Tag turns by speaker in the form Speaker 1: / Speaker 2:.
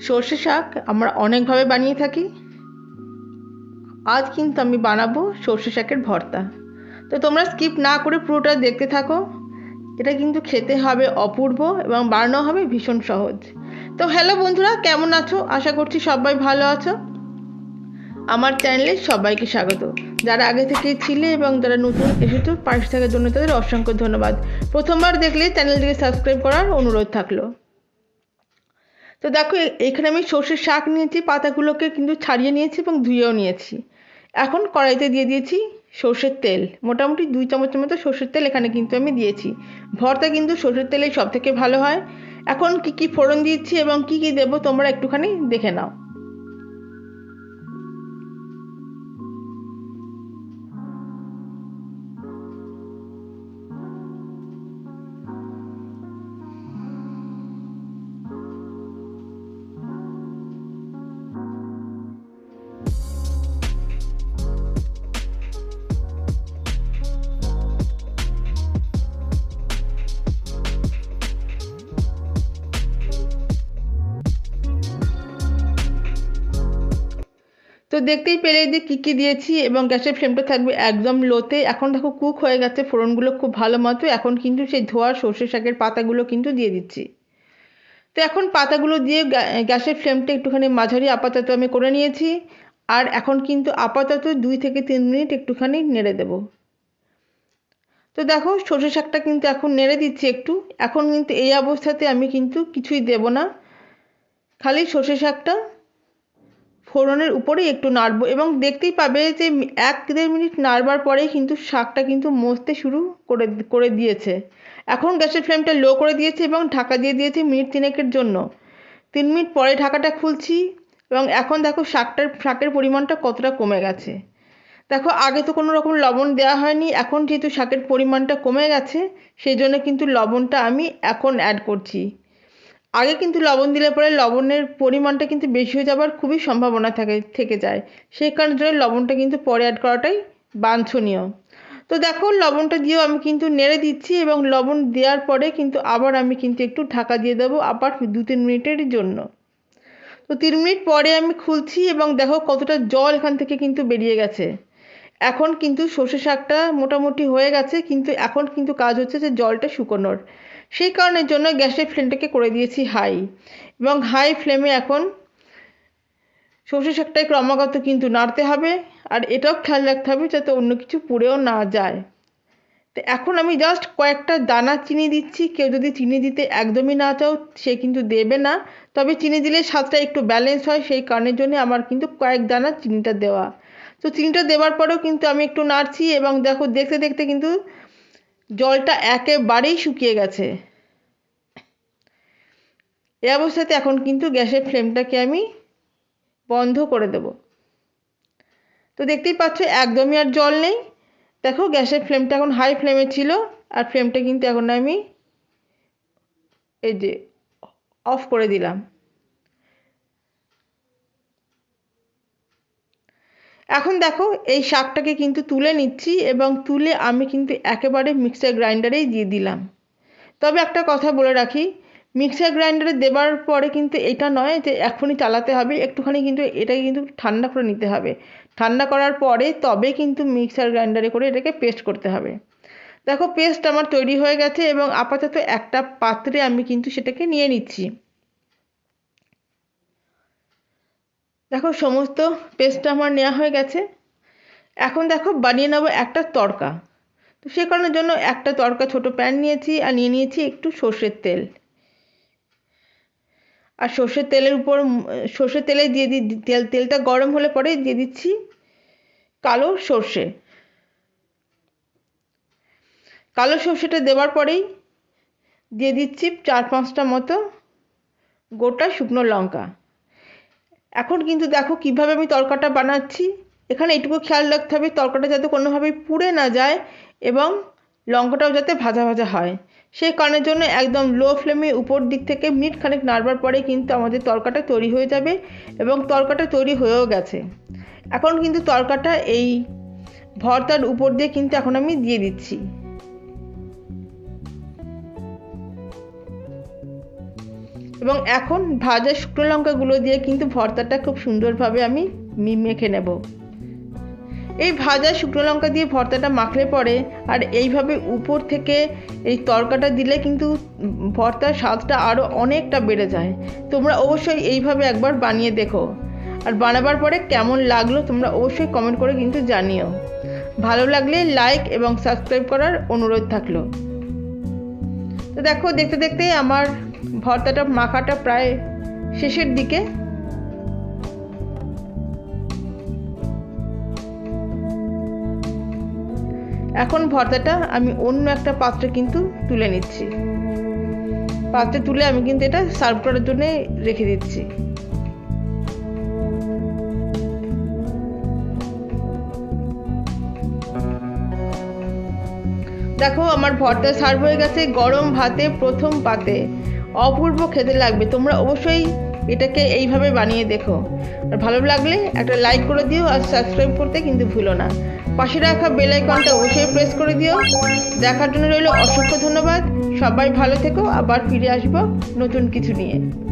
Speaker 1: সর্ষে শাক আমরা অনেকভাবে বানিয়ে থাকি। আজ কিন্তু আমি বানাবো সর্ষে শাকের ভর্তা। তো তোমরা স্কিপ না করে পুরোটা দেখতে থাকো। এটা কিন্তু খেতে হবে অপূর্ব এবং বানানো হবে ভীষণ সহজ। তো হ্যালো বন্ধুরা, কেমন আছো? আশা করছি সবাই ভালো আছো। আমার চ্যানেলে সবাইকে স্বাগত। যারা আগে থেকে ছিলে এবং যারা নতুন এসেছ, পাশে থাকার জন্য তাদের অসংখ্য ধন্যবাদ। প্রথমবার দেখলে চ্যানেলটিকে সাবস্ক্রাইব করার অনুরোধ থাকল। তো দেখো এখানে আমি সর্ষের শাক নিয়েছি, পাতাগুলোকে কিন্তু ছাড়িয়ে নিয়েছি এবং ধুয়েও নিয়েছি। এখন কড়াইতে দিয়ে দিয়েছি সর্ষের তেল। মোটামুটি দুই চামচের মতো সর্ষের তেল এখানে কিন্তু আমি দিয়েছি। ভর্তা কিন্তু সর্ষের তেলেই সব থেকে ভালো হয়। এখন কি কি ফোড়ন দিচ্ছি এবং কি কি দেবো তোমরা একটুখানি দেখে নাও। তো দেখতেই পেলে যে কী কী দিয়েছি এবং গ্যাসের ফ্লেমটা থাকবে একদম লোতে। এখন দেখো কুক হয়ে গেছে, ফোড়নগুলো খুব ভালো মতো এখন কিন্তু সেই ধোয়া সর্ষে শাকের পাতাগুলো কিন্তু দিয়ে দিচ্ছি। তো এখন পাতাগুলো দিয়ে গ্যা- গ্যাসের ফ্লেমটা একটুখানি মাঝারি আপাতত আমি করে নিয়েছি। আর এখন কিন্তু আপাতত দুই থেকে তিন মিনিট একটুখানি নেড়ে দেবো। তো দেখো সর্ষে শাকটা কিন্তু এখন নেড়ে দিচ্ছি একটু। এখন কিন্তু এই অবস্থাতে আমি কিন্তু কিছুই দেব না। খালি সর্ষে শাকটা ফোড়নের উপরেই একটু নাড়বো এবং দেখতেই পাবে যে এক দেড় মিনিট নাড়বার পরেই কিন্তু শাকটা কিন্তু মজতে শুরু করে করে দিয়েছে। এখন গ্যাসের ফ্লেমটা লো করে দিয়েছি এবং ঢাকা দিয়ে দিয়েছি মিনিট তিনেকের জন্য। তিন মিনিট পরে ঢাকাটা খুলছি এবং এখন দেখো শাকটার, শাকের পরিমাণটা কতটা কমে গেছে। দেখো আগে তো কোনো রকম লবণ দেওয়া হয়নি, এখন যেহেতু শাকের পরিমাণটা কমে গেছে, সেই জন্য কিন্তু লবণটা আমি এখন অ্যাড করছি। আগে কিন্তু লবণ দিলে পরে লবণের পরিমাণটা কিন্তু বেশি হয়ে যাবার খুবই সম্ভাবনা থাকে, থেকে যায়। সেই কারণে লবণটা কিন্তু পরে অ্যাড করাটাই বাঞ্ছনীয়। তো দেখো লবণটা দিয়েও আমি কিন্তু নেড়ে দিচ্ছি এবং লবণ দেওয়ার পরে কিন্তু আবার আমি কিন্তু একটু ঢাকা দিয়ে দেবো আবার দু তিন মিনিটের জন্য। তো তিন মিনিট পরে আমি খুলছি এবং দেখো কতটা জল এখান থেকে কিন্তু বেরিয়ে গেছে। এখন কিন্তু সর্ষে শাকটা মোটামুটি হয়ে গেছে, কিন্তু এখন কিন্তু কাজ হচ্ছে যে জলটা শুকোনোর। সেই কারণের জন্য গ্যাসের ফ্লেমটাকে করে দিয়েছি হাই। এবং হাই ফ্লেমে এখন সর্ষে শাকটায় ক্রমাগত কিন্তু নাড়তে হবে আর এটাও খেয়াল রাখতে হবে যাতে অন্য কিছু পুড়েও না যায়। তো এখন আমি জাস্ট কয়েকটা দানা চিনি দিচ্ছি। কেউ যদি চিনি দিতে একদমই না চাও, সে কিন্তু দেবে না। তবে চিনি দিলে স্বাদটা একটু ব্যালেন্স হয়, সেই কারণের জন্য আমার কিন্তু কয়েক দানা চিনিটা দেওয়া। তো চিনিটা দেওয়ার পরেও কিন্তু আমি একটু নাড়ছি এবং দেখো দেখতে দেখতে কিন্তু জলটা একেবারেই শুকিয়ে গেছে। এ অবস্থাতে এখন কিন্তু গ্যাসের ফ্লেমটাকে আমি বন্ধ করে দেব। তো দেখতেই পাচ্ছ, একদমই আর জল নেই। দেখো, গ্যাসের ফ্লেমটা এখন হাই ফ্লেমে ছিল, আর ফ্লেমটা কিন্তু এখন আমি এই যে অফ করে দিলাম। এখন দেখো, এই শাকটাকে কিন্তু তুলে নিচ্ছি এবং তুলে আমি কিন্তু একেবারে মিক্সার গ্রাইন্ডারেই দিয়ে দিলাম। তবে একটা কথা বলে রাখি মিক্সার গ্রাইন্ডারে দেবার পরে কিন্তু এটা নয় যে এখনই চালাতে হবে, একটুখানি কিন্তু এটাকে কিন্তু ঠান্ডা করে নিতে হবে। ঠান্ডা করার পরে তবে কিন্তু মিক্সার গ্রাইন্ডারে করে এটাকে পেস্ট করতে হবে। দেখো পেস্ট আমার তৈরি হয়ে গেছে এবং আপাতত একটা পাত্রে আমি কিন্তু সেটাকে নিয়ে নিচ্ছি। দেখো সমস্ত পেস্টটা আমার নেওয়া হয়ে গেছে। এখন দেখো বানিয়ে নেব একটা তড়কা। তো সে কারণের জন্য একটা তড়কা ছোট প্যান নিয়েছি আর নিয়ে নিয়েছি একটু সর্ষের তেল। আর সর্ষের তেলের উপর সর্ষের তেলে দিয়ে দিই তেল, তেলটা গরম হলে পরে দিয়ে দিচ্ছি কালো সর্ষে। কালো সর্ষেটা দেওয়ার পরেই দিয়ে দিচ্ছি চার পাঁচটা মতো গোটা শুকনো লঙ্কা। এখন কিন্তু দেখো কীভাবে আমি তরকাটা বানাচ্ছি। এখানে এটুকু খেয়াল রাখতে হবে, তরকাটা যাতে কোনোভাবেই পুড়ে না যায় এবং লঙ্কাটাও যাতে ভাজা ভাজা হয়। সেই কারণের জন্য একদম লো ফ্লেমে উপর দিক থেকে মিনিট খানেক নাড়বার পরে কিন্তু আমাদের তরকাটা তৈরি হয়ে যাবে এবং তরকাটা তৈরি হয়েও গেছে। এখন কিন্তু তরকাটা এই ভর্তার উপর দিয়ে কিন্তু এখন আমি দিয়ে দিচ্ছি। এবং এখন ভাজা শুকনো লঙ্কাগুলো দিয়ে কিন্তু ভর্তাটা খুব সুন্দরভাবে আমি মেখে নেব। এই ভাজা শুকনো লঙ্কা দিয়ে ভর্তাটা মাখলে পরে আর এইভাবে উপর থেকে এই তরকাটা দিলে কিন্তু ভর্তার স্বাদটা আরও অনেকটা বেড়ে যায়। তোমরা অবশ্যই এইভাবে একবার বানিয়ে দেখো। আর বানাবার পরে কেমন লাগল তোমরা অবশ্যই কমেন্ট করে কিন্তু জানিও। ভালো লাগলে লাইক এবং সাবস্ক্রাইব করার অনুরোধ থাকল। তো দেখো, দেখতে দেখতে আমার ভর্তাটা, মাখাটা প্রায় শেষের দিকে। এখন ভর্তাটা আমি অন্য একটা পাত্রে কিন্তু তুলে নিচ্ছি। পাত্রে তুলে আমি কিন্তু এটা সার্ভ করার জন্য রেখে দিচ্ছি। দেখো, আমার ভর্তা সার্ভ হয়ে গেছে গরম ভাতে, প্রথম পাতে। অপূর্ব খেতে লাগবে। তোমরা অবশ্যই এটাকে এইভাবে বানিয়ে দেখো। আর ভালো লাগলে একটা লাইক করে দিও আর সাবস্ক্রাইব করতে কিন্তু ভুলো না। পাশে রাখা বেল আইকনটা অবশ্যই প্রেস করে দিও। দেখার জন্য রইল অসংখ্য ধন্যবাদ। সবাই ভালো থেকো। আবার ফিরে আসব নতুন কিছু নিয়ে।